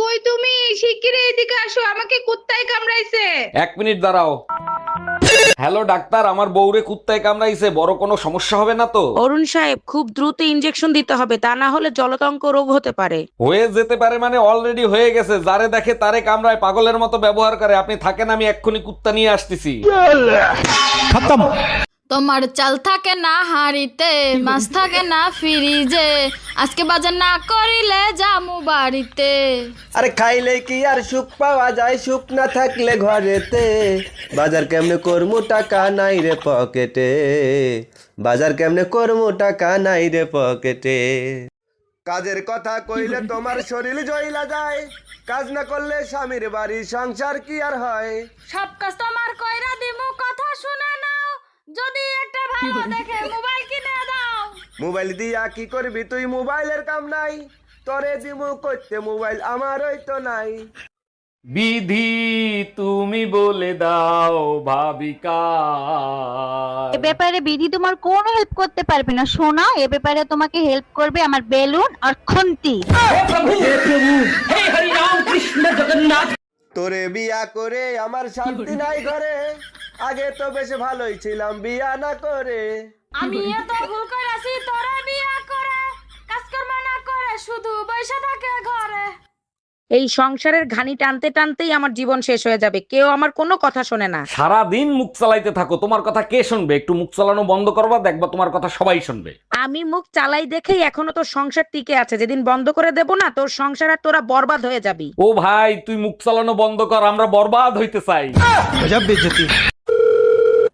কই তুমি? শিগগিরই এদিকে আসো আমাকে কুত্তায় কামড়াইছে। এক মিনিট দাঁড়াও। হ্যালো ডাক্তার আমার বউরে কুত্তায় কামড়াইছে বড় কোনো সমস্যা হবে না তো? অরুণ সাহেব খুব দ্রুত ইনজেকশন দিতে হবে তা না হলে জলতঙ্ক রোগ হতে পারে। হয়ে যেতে পারে মানে অলরেডি হয়ে গেছে যারে দেখে তারে কামড়ায় পাগলের মতো ব্যবহার করে আপনি থাকেন আমি এক্ষুনি কুত্তা নিয়ে আসতেছি। তোমার চাল থাকে না হাড়িতে মাছ থাকে না ফ্রিজে। আজকে বাজার না করিলে জামু বাড়িতে। আরে খাইলে কি আর সুখ পাওয়া যায়? সুখ না থাকলে ঘরেতে। বাজার কেমনে করমু টাকা নাই রে পকেটে? বাজার কেমনে করমু টাকা নাই রে পকেটে? কাজের কথা কইলে তোমার শরীর জইলা যায়। কাজ না করলে স্বামীর বাড়ি সংসার কি আর হয়? সব কাজ তোমার যদি একটা ভালো দেখে মোবাইল কিনে দাও। মোবাইল দিয়া কি করবি তুই? মোবাইলের কাম নাই। তরে দিমু করতে মোবাইল আমারই তো নাই। বিধি তুমি বলে দাও ভাবিকা এ ব্যাপারে বিধি তোমার কোনো হেল্প করতে পারবে না। শোনা এ ব্যাপারে তোমাকে হেল্প করবে আমার বেলুন আর খুন্তি। তোরে বিয়া করে আমার শান্তি নাই ঘরে। আগে তো বেশ ভালোই ছিলাম বিয়া না করে। আমি এত ভুল করেছি তোরা বিয়া করে কাজকর্ম না করে শুধু বসে থাকে ঘরে। এই সংসারের ঘানি টানতে টানতেই আমার জীবন শেষ হয়ে যাবে কেউ আমার কোনো কথা শোনে না। সারা দিন মুখ চালাইতে থাকো তোমার কথা কে শুনবে? একটু মুখ চালানো বন্ধ করবা দেখবা তোমার কথা সবাই শুনবে। আমি মুখ চালাই দেখেই এখনও তোর সংসার টিকে আছে যেদিন বন্ধ করে দেব না তোর সংসার আর তোরা বরবাদ হয়ে যাবি। ও ভাই তুই মুখ চালানো বন্ধ কর আমরা বরবাদ হইতে চাই।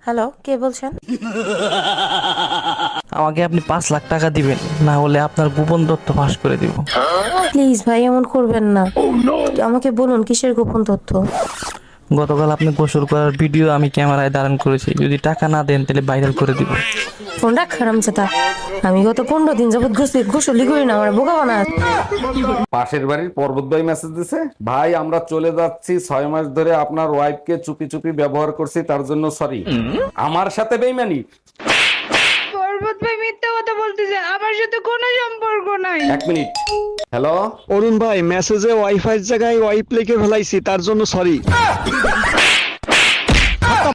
হ্যালো কে বলছেন? আমাকে আপনি পাঁচ লাখ টাকা দিবেন না হলে আপনার গোপন তথ্য ফাঁস করে দিব। প্লিজ ভাই এমন করবেন না। আমাকে বলুন কিসের গোপন তথ্য? গতকাল আপনি গোসল করার ভিডিও আমি ক্যামেরায় ধারণ করেছি। যদি টাকা না দেন তাহলে ভাইরাল করে দিব। ফোন রাখ খারাম চেতা আমি গত পনেরো দিন যাবত গোসলি গোসলি করি না আমার বোকা বানা পাশের বাড়ির পর্বত ভাই মেসেজ দিছে ভাই আমরা চলে যাচ্ছি ছয় মাস ধরে আপনার ওয়াইফকে চুপি চুপি ব্যবহার করছি তার জন্য সরি আমার সাথে বেইমানি। পর্বত ভাই মিথ্যা কথা বলতেছে আমার সাথে কোনো সম্পর্ক নাই। এক মিনিট। হ্যালো অরুণ ভাই মেসেজে ওয়াইফাই জায়গায় ওয়াইপ লিখে ফেলাইছি তার জন্য সরি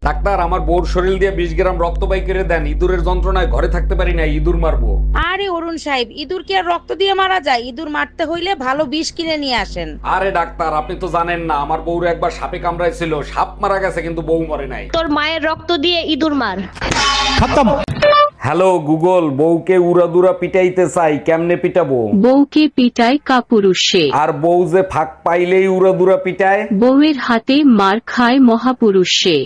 ডাক্তার আমার বোর শরীর দিয়ে বিশ গ্রাম রক্ত বাই করে দেন। ইঁদুরের যন্ত্রণায় ঘরে থাকতে পারি না ইঁদুর মারবো। আরে অরুণ সাহেব ইঁদুর কি আর রক্ত দিয়ে মারা যায়? ইঁদুর মারতে হইলে ভালো বিষ কিনে নিয়ে আসেন। আরে ডাক্তার আপনি তো জানেন না আমার বউর একবার সাপে কামড়াইছিল সাপ মারা গেছে কিন্তু বউ মরে নাই। তোর মায়ের রক্ত দিয়ে ইঁদুর মার। হ্যালো গুগল বউকে উড়াদুরা পিটাইতে চাই কেমনে পিটাবো? বউকে পিটায় কাপুরুষে। আর বউ যে ফাঁক পাইলেই উড়াদুরা পিটায়? বউয়ের হাতে মার খায় মহাপুরুষে।